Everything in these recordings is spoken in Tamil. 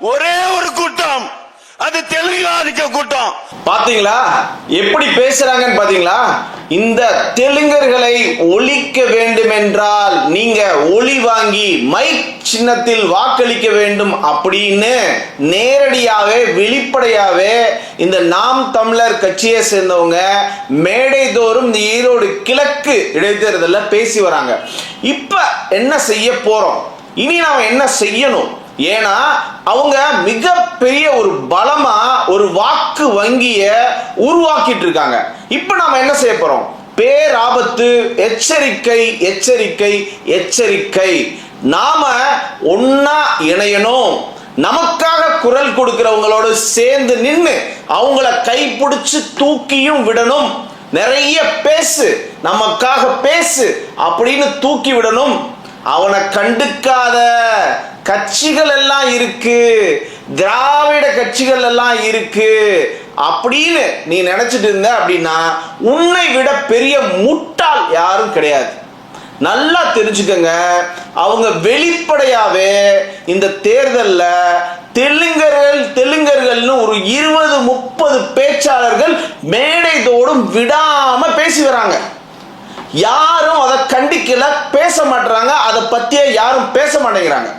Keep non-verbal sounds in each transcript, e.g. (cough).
ஒரே ஒரு கூட்டம். அது தெலுங்கு ஆதிக்க கூட்டம். பாத்தீங்களா? எப்படி பேசுறாங்கன்னு பாத்தீங்களா? இந்த தெலுங்கர்களை ஒழிக்க வேண்டும் என்றால் நீங்க ஒளி வாங்கி மைக் சின்னத்தில் வாக்களிக்க வேண்டும் அப்படின்னு நேரடியாகவே வெளிப்படையாகவே இந்த நாம் தமிழர் கட்சியை சேர்ந்தவங்க மேடை தோறும் இந்த ஈரோடு கிழக்கு இடைத்தேர்தலில் பேசி வராங்க. இப்ப என்ன செய்ய போறோம்? இனி நாம என்ன செய்யணும்? ஏன்னா அவங்க மிகப்பெரிய ஒரு பலமா ஒரு வாக்கு வங்கிய உருவாக்கிட்டு இருக்காங்க இப்போ நாம என்ன செய்ய போறோம்? பேராபத்து எச்சரிக்கை எச்சரிக்கை எச்சரிக்கை. நாம ஒன்னா இணையணும். நமக்காக குரல் கொடுக்கிறவங்களோட சேர்ந்து நின்று அவங்கள கைப்பிடிச்சு தூக்கியும் விடணும். நிறைய பேசு நமக்காக பேசு அப்படின்னு தூக்கி விடணும். அவனை கண்டுக்காத. கட்சிகள் எல்லாம் இருக்கு. திராவிட கட்சிகள் எல்லாம் இருக்கு. அப்படின்னு நீ நினைச்சிட்டு இருந்த அப்படின்னா உன்னை விட பெரிய முட்டாள் யாரும் கிடையாது. நல்லா தெரிஞ்சுக்கங்க. அவங்க வெளிப்படையாவே இந்த தேர்தலில் தெலுங்கர்கள் தெலுங்கர்கள்னு ஒரு இருபது முப்பது பேச்சாளர்கள் மேடை தோடும் விடாம பேசி வராங்க. யாரும் அதை கண்டிக்கல பேச மாட்டுறாங்க அதை பத்தியே யாரும் பேச மாட்டேங்கிறாங்க.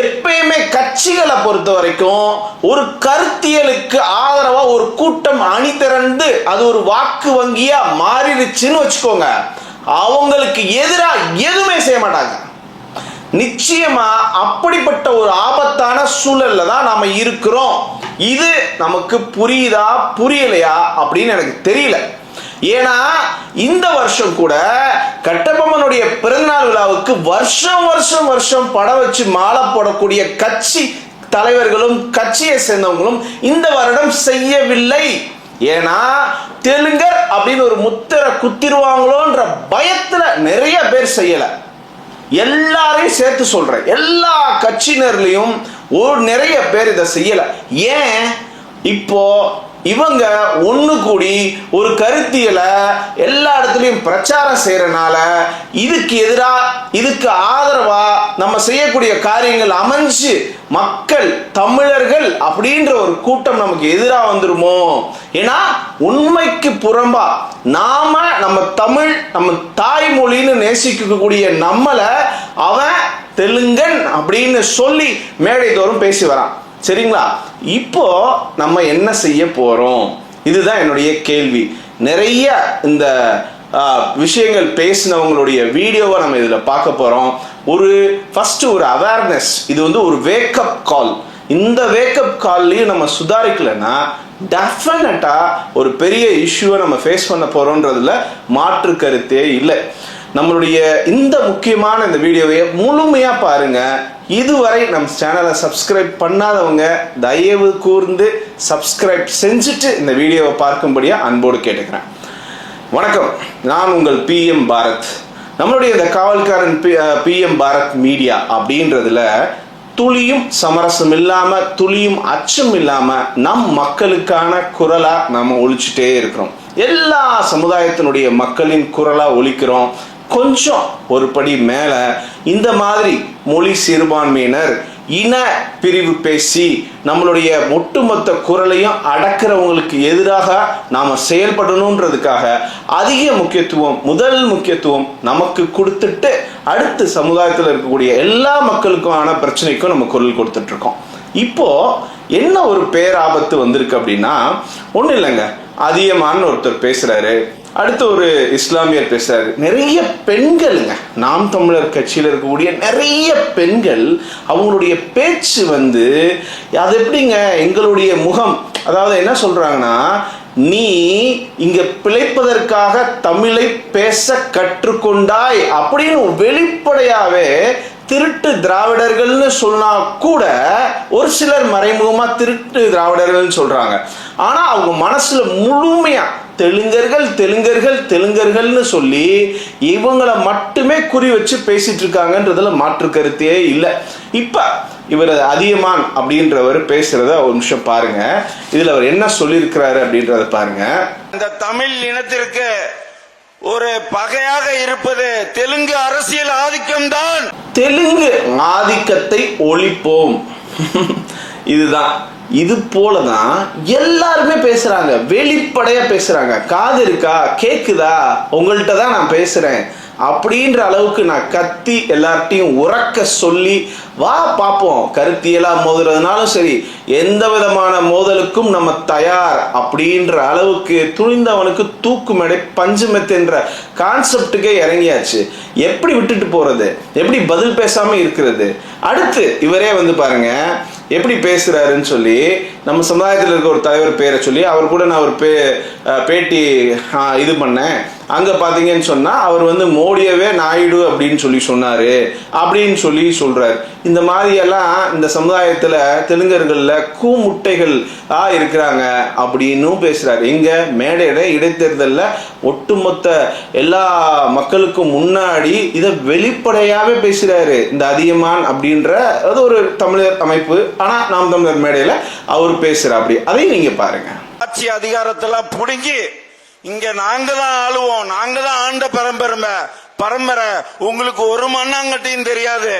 எப்பயுமே கட்சிகளை பொறுத்த வரைக்கும் ஒரு கருத்தியலுக்கு ஆதரவா ஒரு கூட்டம் அணி திரண்டு அது ஒரு வாக்கு வங்கியா மாறிடுச்சுன்னு வச்சுக்கோங்க. அவங்களுக்கு எதிராக எதுவுமே செய்ய மாட்டாங்க. நிச்சயமா அப்படிப்பட்ட ஒரு ஆபத்தான சூழல்ல தான் நாம இருக்கிறோம். இது நமக்கு புரியுதா புரியலையா அப்படின்னு எனக்கு தெரியல. ஏன்னா இந்த வருஷம் கூட கட்டபொம்மனுடைய பிறந்தநாள் விழாவுக்கு வருஷம் வருஷம் வருஷம் படம் வச்சு மாலை போடக்கூடிய கட்சி தலைவர்களும் கட்சியை சேர்ந்தவங்களும் இந்த வருடம் செய்யவில்லை. ஏன்னா தெலுங்கர் அப்படின்னு ஒரு முத்திரை குத்திருவாங்களோன்ற பயத்துல நிறைய பேர் செய்யல. எல்லாரையும் சேர்த்து சொல்றேன். எல்லா கட்சியினர்லையும் ஒரு நிறைய பேர் இதை செய்யல. ஏன்? இப்போ இவங்க ஒன்று கூடி ஒரு கருத்தியலை எல்லா இடத்துலையும் பிரச்சாரம் செய்கிறனால இதுக்கு எதிராக இதுக்கு ஆதரவாக நம்ம செய்யக்கூடிய காரியங்கள் அமைஞ்சு மக்கள் தமிழர்கள் அப்படின்ற ஒரு கூட்டம் நமக்கு எதிராக வந்துருமோ? ஏன்னா உண்மைக்கு புறம்பா நாம நம்ம தமிழ் நம்ம தாய்மொழின்னு நேசிக்கக்கூடிய நம்மளை அவன் தெலுங்கன் அப்படின்னு சொல்லி மேடை தோறும் பேசி வரான். சரிங்களா? இப்போ நம்ம என்ன செய்ய போறோம்? இதுதான் என்னுடைய கேள்வி. நிறைய இந்த விஷயங்கள் பேசினவங்களுடைய வீடியோவை நம்ம இதில் பார்க்க போகிறோம் ஒரு ஃபர்ஸ்ட் ஒரு அவேர்னஸ் இது வந்து ஒரு வேக்கப் கால் இந்த வேக்கப் கால்லையும் நம்ம சுதாரிக்கலைன்னா டெஃபினட்டாக ஒரு பெரிய இஷ்யூவை நம்ம ஃபேஸ் பண்ண போகிறோன்றதுல மாற்று கருத்தே இல்லை. நம்மளுடைய இந்த முக்கியமான இந்த வீடியோவை முழுமையாக பாருங்க. இதுவரை நம் சேனலை சப்ஸ்கிரைப் பண்ணாதவங்க தயவு கூர்ந்து சப்ஸ்கிரைப் செஞ்சுட்டு இந்த வீடியோவை பார்க்கும்படியாக அன்போடு கேட்டுக்கிறேன். வணக்கம். நான் உங்கள் பிஎம் பாரத். நம்மளுடைய இந்த காவல்காரன் பி பிஎம் பாரத் மீடியா அப்படின்றதுல துளியும் சமரசம் இல்லாமல் துளியும் அச்சம் இல்லாமல் நம் மக்களுக்கான குரலாக நம்ம ஒழிச்சுட்டே இருக்கிறோம். எல்லா சமுதாயத்தினுடைய மக்களின் குரலாக ஒழிக்கிறோம். கொஞ்சம் ஒரு படி மேலே இந்த மாதிரி மொழி சிறுபான்மையினர் இன பிரிவு பேசி நம்மளுடைய ஒட்டுமொத்த குரலையும் அடக்கிறவங்களுக்கு எதிராக நாம் செயல்படணுன்றதுக்காக அதிக முக்கியத்துவம் முதல் முக்கியத்துவம் நமக்கு கொடுத்துட்டு அடுத்து சமுதாயத்தில் இருக்கக்கூடிய எல்லா மக்களுக்குமான பிரச்சனைக்கும் நம்ம குரல் கொடுத்துட்ருக்கோம். இப்போ என்ன ஒரு பேராபத்து வந்திருக்கு அப்படின்னா ஒன்றும் இல்லைங்க. அதிகமானு ஒருத்தர் பேசுகிறாரு அடுத்து ஒரு இஸ்லாமியர் பேசுறாரு. நிறைய பெண்களுங்க நாம் தமிழர் கட்சியில் இருக்கக்கூடிய நிறைய பெண்கள் அவங்களுடைய பேச்சு வந்து அது எப்படிங்க எங்களுடைய முகம் அதாவது என்ன சொல்றாங்கன்னா நீ இங்க பிழைப்பதற்காக தமிழை பேச கற்றுக்கொண்டாய் அப்படின்னு வெளிப்படையாவே திருட்டு திராவிடர்கள்னு சொன்னா கூட ஒரு சிலர் மறைமுகமா திருட்டு திராவிடர்கள்னு சொல்றாங்க. ஆனா அவங்க மனசுல முழுமையா தெலுங்கர்கள் தெலுங்கர்கள் தெலுங்கர்கள்னு சொல்லி இவங்களை மட்டுமே குறி வச்சு பேசிட்டு இருக்காங்கன்றதுல மாற்று கருத்தே இல்லை. இப்ப இவர் அதியமான் அப்படின்றவர் பேசுறத ஒரு நிமிஷம் பாருங்க. இதுல அவர் என்ன சொல்லியிருக்கிறாரு அப்படின்றத பாருங்க. இந்த தமிழ் இனத்திற்கு ஒரு பகையாக இருப்பது தெலுங்கு அரசியல் ஆதிக்கம்தான். தெலுங்கு ஆதிக்கத்தை ஒழிப்போம். (laughs) இதுதான். இது போல தான் எல்லாருமே பேசுறாங்க வெளிப்படையா பேசுறாங்க. காது இருக்கா? கேக்குதா? உங்கள்கிட்ட தான் நான் பேசுறேன். அப்படின்ற அளவுக்கு நான் கத்தி எல்லார்ட்டையும் உறக்க சொல்லி வா பார்ப்போம் கருத்தியெல்லாம் மோதுறதுனாலும் சரி எந்த விதமான மோதலுக்கும் நம்ம தயார் அப்படின்ற அளவுக்கு துணிந்தவனுக்கு தூக்கு மேடை பஞ்சு மெத்துன்ற கான்செப்டுக்கே இறங்கியாச்சு. எப்படி விட்டுட்டு போறது? எப்படி பதில் பேசாம இருக்கிறது? அடுத்து இவரே வந்து பாருங்க எப்படி பேசுறாருன்னு சொல்லி நம்ம சமுதாயத்தில் இருக்க ஒரு தலைவர் பேரை சொல்லி அவர் கூட நான் ஒரு பே பேட்டி இது பண்ணேன். அங்கே பார்த்தீங்கன்னு சொன்னால் அவர் வந்து மோடியவே நாயுடு அப்படின்னு சொல்லி சொன்னார் அப்படின்னு சொல்லி சொல்கிறார் இந்த மாதிரியெல்லாம் இந்த சமுதாயத்தில் தெலுங்கர்களில் கூமுட்டைகள் ஆ இருக்கிறாங்க அப்படின்னும் பேசுகிறார் எங்கே மேடையில இடைத்தேர்தலில் ஒட்டுமொத்த எல்லா மக்களுக்கும் முன்னாடி இதை வெளிப்படையாகவே பேசுகிறாரு இந்த அதியமான் அப்படின்ற அது ஒரு தமிழர் அமைப்பு. ஆனால் நாம் தமிழர் மேடையில் அவர் பேசுகிறார் அப்படி. அதையும் நீங்கள் பாருங்கள் ஆட்சி அதிகாரத்தெல்லாம் பிடுங்கி இங்க நாங்க தான் ஆளுவோம். நாங்க தான் ஆண்ட பரம்பரம்பை பரம்பரை. உங்களுக்கு ஒரு மண்ணாங்கட்டியும் தெரியாது.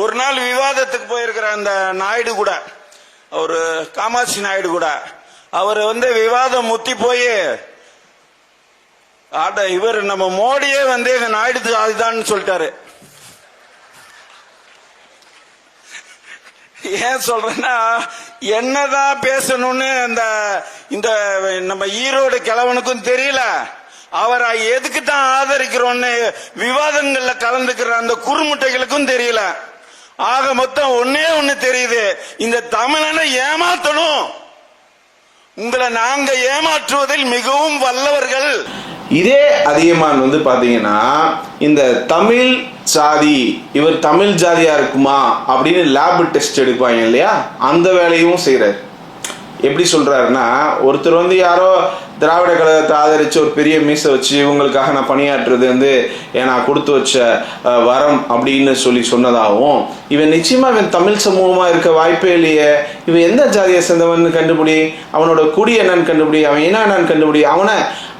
ஒரு நாள் விவாதத்துக்கு போயிருக்கிற அந்த நாயுடு கூட ஒரு காமாட்சி நாயுடு கூட அவர் வந்து விவாதம் முத்தி போய் ஆட இவர் நம்ம மோடியே வந்து எங்க நாயுடு அதுதான் சொல்லிட்டாரு. ஏன் சொல்றேன்னா என்னதான் பேசணும்னு இந்த இந்த நம்ம ஈரோடு கிழவனுக்கும் தெரியல. அவரை எதுக்கு தான் ஆதரிக்கிறோம்னு விவாதங்கள்ல கலந்துக்கிற அந்த குறுமுட்டைகளுக்கும் தெரியல. ஆக மொத்தம் ஒன்னே ஒண்ணு தெரியுது. இந்த தமிழனை ஏமாத்தணும். உங்களை நாங்க ஏமாற்றுவதில் மிகவும் வல்லவர்கள். இதே அதியமான் வந்து பார்த்தீங்கன்னா இந்த தமிழ் சாதி இவர் தமிழ் ஜாதியா இருக்குமா அப்படின்னு லேப் டெஸ்ட் எடுப்பாங்க இல்லையா? அந்த வேலையும் செய்கிறார் எப்படி சொல்றாருன்னா ஒருத்தர் வந்து யாரோ திராவிட கழகத்தை ஆதரித்து ஒரு பெரிய மீசை வச்சு இவங்களுக்காக நான் பணியாற்றுறது வந்து ஏன் நான் கொடுத்து வச்ச வரம் அப்படின்னு சொல்லி சொன்னதாகவும் இவன் நிச்சயமாக இவன் தமிழ் சமூகமாக இருக்க வாய்ப்பே இல்லையே. இவன் எந்த ஜாதியை சேர்ந்தவன் கண்டுபிடி? அவனோட குடி என்னன்னு கண்டுபிடி? அவன் என்ன என்னன்னு கண்டுபிடி? அவனை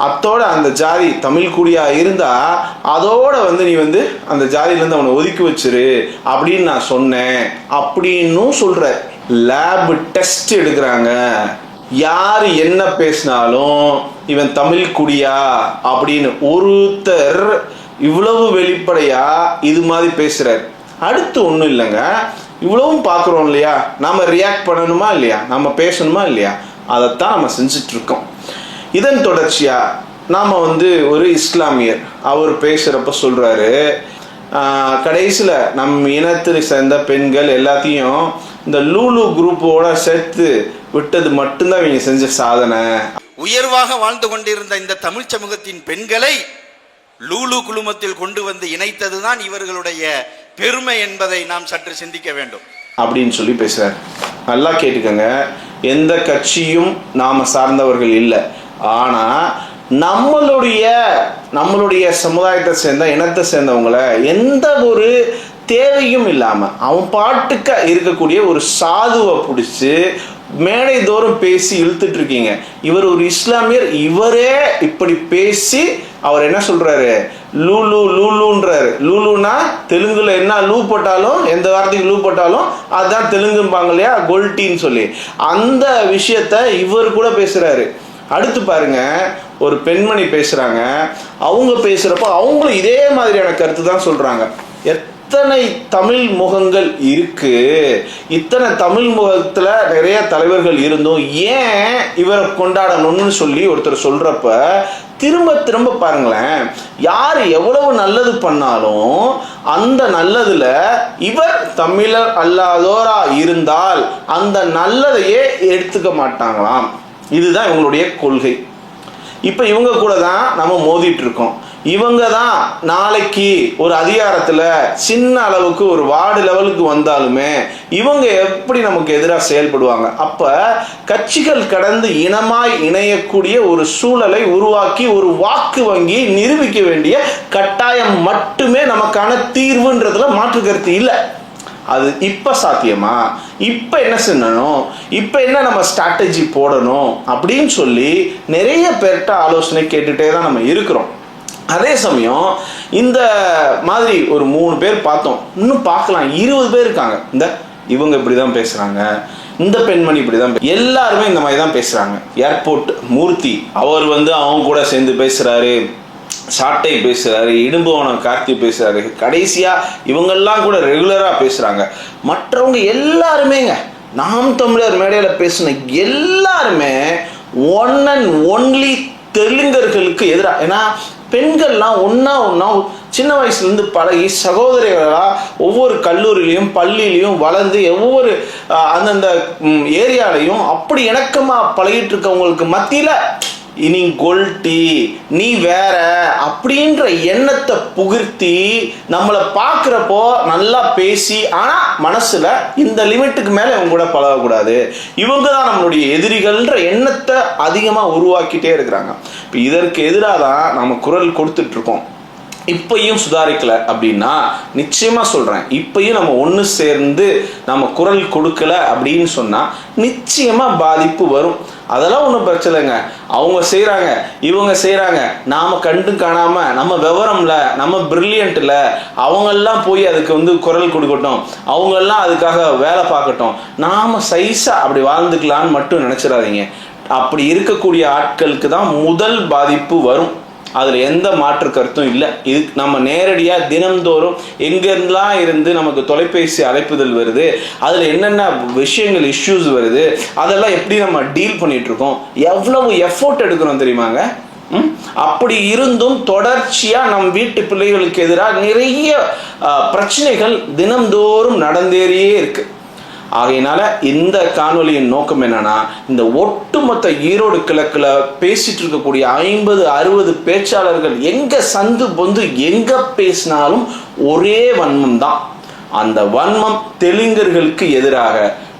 அத்தோட அந்த ஜாதி தமிழ் குடியா இருந்தா அதோட வந்து நீ வந்து அந்த ஜாதியிலேருந்து அவனை ஒதுக்கி வச்சிரு அப்படின்னு நான் சொன்னேன். அப்படின்னும் சொல்ற லேப் டெஸ்ட் எடுக்கிறாங்க. யார் என்ன பேசினாலும் இவன் தமிழ் குடியா அப்படின்னு ஒருத்தர் இவ்வளவு வெளிப்படையா இது மாதிரி பேசுறாரு. அடுத்து ஒன்றும் இல்லைங்க. இவ்வளவும் பார்க்குறோம் இல்லையா? நாம் ரியாக்ட் பண்ணணுமா இல்லையா? நம்ம பேசணுமா இல்லையா? அதைத்தான் நம்ம செஞ்சுட்டு இருக்கோம் இதன் தொடர்ச்சியாக நாம் வந்து ஒரு இஸ்லாமியர் அவர் பேசுகிறப்ப சொல்கிறாரு கடைசியில் நம் இனத்தை சேர்ந்த பெண்கள் எல்லாத்தையும் இந்த லூலு குரூப்போட சேர்த்து விட்டது மட்டும்தான் இவங்க செஞ்ச சாதனை. உயர்வாக வாழ்ந்து கொண்டிருந்த இந்த தமிழ் சமூகத்தின் பெண்களை லூலு குழுமத்தில் கொண்டு வந்து இணைத்ததுதான் இவர்களுடைய பெருமை என்பதை நாம் சற்று சிந்திக்க வேண்டும். அப்படின்னு சொல்லி பேசுறாரு. நல்லா கேட்டுக்கோங்க. எந்த கட்சியும் நாம சார்ந்தவர்கள் இல்லை. ஆனா நம்மளுடைய நம்மளுடைய சமுதாயத்தை சேர்ந்த இனத்தை சேர்ந்தவங்கள எந்த ஒரு தேவையும் இல்லாமல் அவன் பாட்டுக்க இருக்கக்கூடிய ஒரு சாதுவை பிடிச்சி மேடை தோறும் பேசி இழுத்துட்டு இருக்கீங்க. இவர் ஒரு இஸ்லாமியர் இவரே இப்படி பேசி அவர் என்ன சொல்றாரு? லூலு லூலுன்றாரு. லூலுனா தெலுங்குல என்ன லூ போட்டாலும் எந்த வார்த்தைக்கு லூ போட்டாலும் அதுதான் தெலுங்கும்பாங்க இல்லையா? கொல்டின்னு சொல்லி. அந்த விஷயத்த இவர் கூட பேசுறாரு. அடுத்து பாருங்க ஒரு பெண்மணி பேசுறாங்க. அவங்க பேசுறப்போ அவங்களும் இதே மாதிரியான கருத்து தான் சொல்றாங்க இத்தனை தமிழ் முகங்கள் இருக்கு. இத்தனை தமிழ் முகத்துல நிறைய தலைவர்கள் இருந்தும் ஏன் இவரை கொண்டாடணும்னு சொல்லி ஒருத்தர் சொல்றப்ப திரும்ப திரும்ப பாருங்களேன் யார் எவ்வளவு நல்லது பண்ணாலும் அந்த நல்லதுல இவர் தமிழர் அல்லாதோரா இருந்தால் அந்த நல்லதையே எடுத்துக்க மாட்டாங்களாம். இதுதான் இவங்களுடைய கொள்கை. இப்போ இவங்க கூட தான் நம்ம மோதிட்டு இருக்கோம். இவங்க தான் நாளைக்கு ஒரு அதிகாரத்தில் சின்ன அளவுக்கு ஒரு வார்டு லெவலுக்கு வந்தாலுமே இவங்க எப்படி நமக்கு எதிராக செயல்படுவாங்க? அப்போ கட்சிகள் கடந்து இனமாய் இணையக்கூடிய ஒரு சூழலை உருவாக்கி ஒரு வாக்கு வங்கி நிரூபிக்க வேண்டிய கட்டாயம் மட்டுமே நமக்கான தீர்வுன்றதுல மாற்று கருத்து இல்லை. அது இப்போ சாத்தியமா? இப்போ என்ன செய்யணும்? இப்போ என்ன நம்ம ஸ்ட்ராட்டஜி போடணும்? அப்படின்னு சொல்லி நிறைய பேர்கிட்ட ஆலோசனை கேட்டுட்டே தான் நம்ம இருக்கிறோம். அதே சமயம் இந்த மாதிரி ஒரு மூணு பேர் பார்த்தோம். இன்னும் பார்க்கலாம். இருபது பேர் இருக்காங்க. இந்த இவங்க இப்படி தான் பேசுகிறாங்க இந்த பெண்மணி இப்படி தான் எல்லாருமே இந்த மாதிரி தான் பேசுகிறாங்க ஏர்போர்ட் மூர்த்தி அவர் வந்து அவங்க கூட சேர்ந்து பேசுகிறாரு சாட்டை பேசுகிறாரு இடும்பவனம் கார்த்தி பேசுகிறாரு கடைசியாக இவங்கெல்லாம் கூட ரெகுலராக பேசுகிறாங்க மற்றவங்க எல்லாருமேங்க நாம் தமிழர் மேடையில் பேசின எல்லாருமே ஒன் அண்ட் ஒன்லி தெலுங்கர்களுக்கு எதிராக ஏன்னா பெண்கள்லாம் ஒன்றா ஒன்றா சின்ன வயசுலேருந்து பழகி சகோதரிகளாக ஒவ்வொரு கல்லூரியிலையும் பள்ளியிலையும் வளர்ந்து ஒவ்வொரு அந்தந்த ஏரியாலையும் அப்படி இணக்கமாக பழகிட்டு இருக்கவங்களுக்கு மத்தியில் இனி கொல்ட்டி நீ வேற அப்படின்ற எண்ணத்தை புகிர்த்தி நம்மளை பார்க்குறப்போ நல்லா பேசி ஆனால் மனசில் இந்த லிமிட்டுக்கு மேலே இவங்க கூட பழகக்கூடாது. இவங்க தான் நம்மளுடைய எதிரிகள்ன்ற எண்ணத்தை அதிகமாக உருவாக்கிட்டே இருக்கிறாங்க. இப்போ இதற்கு எதிராக தான் நம்ம குரல் கொடுத்துட்ருக்கோம் இப்பையும் சுதாரிக்கல அப்படின்னா நிச்சயமா சொல்றேன் இப்பையும் நம்ம ஒன்று சேர்ந்து நம்ம குரல் கொடுக்கல அப்படின்னு சொன்னா நிச்சயமா பாதிப்பு வரும். அதெல்லாம் ஒன்றும் பிரச்சனை இல்லைங்க. அவங்க செய்கிறாங்க இவங்க செய்கிறாங்க நாம கண்டு காணாமல் நம்ம விவரம்ல நம்ம பிரில்லியண்ட்டில் அவங்கெல்லாம் போய் அதுக்கு வந்து குரல் கொடுக்கட்டும். அவங்கெல்லாம் அதுக்காக வேலை பார்க்கட்டும். நாம் சைஸாக அப்படி வாழ்ந்துக்கலான்னு மட்டும் நினச்சிடாதீங்க. அப்படி இருக்கக்கூடிய ஆட்களுக்கு தான் முதல் பாதிப்பு வரும். அதில் எந்த மாற்று கருத்தும் இல்லை. இது நம்ம நேரடியாக தினம்தோறும் எங்கெல்லாம் இருந்து நமக்கு தொலைபேசி அழைப்புதல் வருது அதில் என்னென்ன விஷயங்கள் இஷ்யூஸ் வருது அதெல்லாம் எப்படி நம்ம டீல் பண்ணிகிட்ருக்கோம் இருக்கோம் எவ்வளவு எஃபோர்ட் எடுக்கிறோம் தெரியுமாங்க? அப்படி இருந்தும் தொடர்ச்சியாக நம் வீட்டு பிள்ளைகளுக்கு எதிராக நிறைய பிரச்சனைகள் தினம்தோறும் நடந்தேறியே இருக்குது ஆகையினால இந்த காணொலியின் நோக்கம் என்னன்னா இந்த ஒட்டுமொத்த ஈரோடு கிழக்கில் பேசிட்டு இருக்கக்கூடிய ஐம்பது அறுபது பேச்சாளர்கள் எங்க சந்து பொந்து எங்க பேசினாலும் ஒரே வன்மம் தான். அந்த வன்மம் தெலுங்கர்களுக்கு எதிராக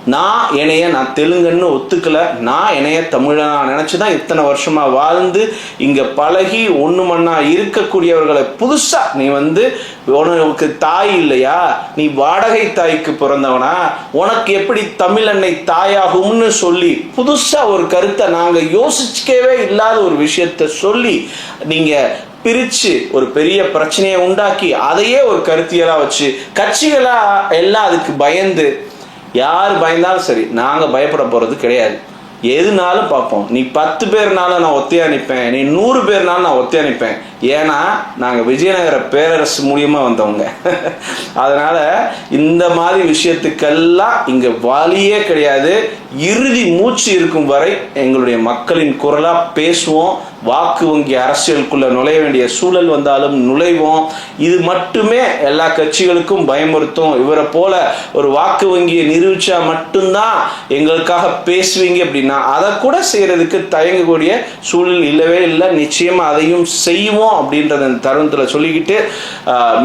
நான் என்னைய நான் தெலுங்குன்னு ஒத்துக்கல. நான் என்னைய தமிழனா நினச்சி தான் இத்தனை வருஷமாக வாழ்ந்து இங்கே பழகி ஒன்று மண்ணா இருக்கக்கூடியவர்களை புதுசாக நீ வந்து உனக்கு தாய் இல்லையா? நீ வாடகை தாய்க்கு பிறந்தவனா? உனக்கு எப்படி தமிழன்னை தாயாகும்னு சொல்லி புதுசாக ஒரு கருத்தை நாங்கள் யோசிச்சுக்கவே இல்லாத ஒரு விஷயத்த சொல்லி நீங்கள் பிரித்து ஒரு பெரிய பிரச்சனையை உண்டாக்கி அதையே ஒரு கருத்தியலாக வச்சு கட்சிகளாக எல்லாம் அதுக்கு பயந்து யார் பயந்தாலும் சரி நாங்கள் பயப்பட போகிறது கிடையாது. எதுனாலும் பார்ப்போம். நீ பத்து பேர்னாலும் நான் ஒத்தையா நிற்பேன் நீ நூறு பேர்னாலும் நான் ஒத்தையா நிற்பேன் ஏன்னா நாங்கள் விஜயநகர பேரரசு மூலியமாக வந்தவங்க. (laughs) அதனால் இந்த மாதிரி விஷயத்துக்கெல்லாம் இங்கே வழியே கிடையாது. இறுதி மூச்சு இருக்கும் வரை எங்களுடைய மக்களின் குரலாக பேசுவோம். வாக்கு வங்கி அரசியலுக்குள்ளே நுழைய வேண்டிய சூழல் வந்தாலும் நுழைவோம். இது மட்டுமே எல்லா கட்சிகளுக்கும் பயமுறுத்தும். இவரை போல ஒரு வாக்கு வங்கியை நிரூபித்தா மட்டும்தான் எங்களுக்காக பேசுவீங்க அப்படின்னா அதை கூட செய்கிறதுக்கு தயங்கக்கூடிய சூழல் இல்லவே இல்லை. நிச்சயமாக அதையும் செய்வோம். அப்படின்றத அந்த தருணத்தில் சொல்லிக்கிட்டு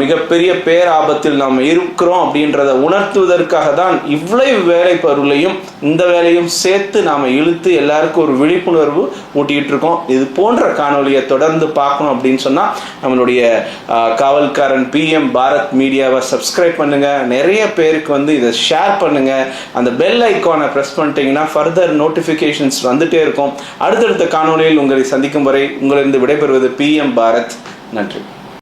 மிகப்பெரிய பேராபத்தில் நாம் இருக்கிறோம் அப்படின்றத உணர்த்துவதற்காக தான் இவ்வளவு வேலை பருளையும் இந்த வேலையும் சேர்த்து நாம் இழுத்து எல்லாருக்கும் ஒரு விழிப்புணர்வு ஊட்டிக்கிட்டு இருக்கோம். இது போன்ற காணொலியை தொடர்ந்து பார்க்கணும் அப்படின்னு சொன்னால் நம்மளுடைய காவல்காரன் பிஎம் பாரத் மீடியாவை சப்ஸ்கிரைப் பண்ணுங்க. நிறைய பேருக்கு வந்து இதை ஷேர் பண்ணுங்க. அந்த பெல் ஐக்கானை ப்ரெஸ் பண்ணிட்டீங்கன்னா ஃபர்தர் நோட்டிஃபிகேஷன்ஸ் வந்துட்டே இருக்கும். அடுத்தடுத்த காணொலியில் உங்களை சந்திக்கும் வரை உங்களிருந்து விடைபெறுவது பிஎம் பாரத். நன்றி.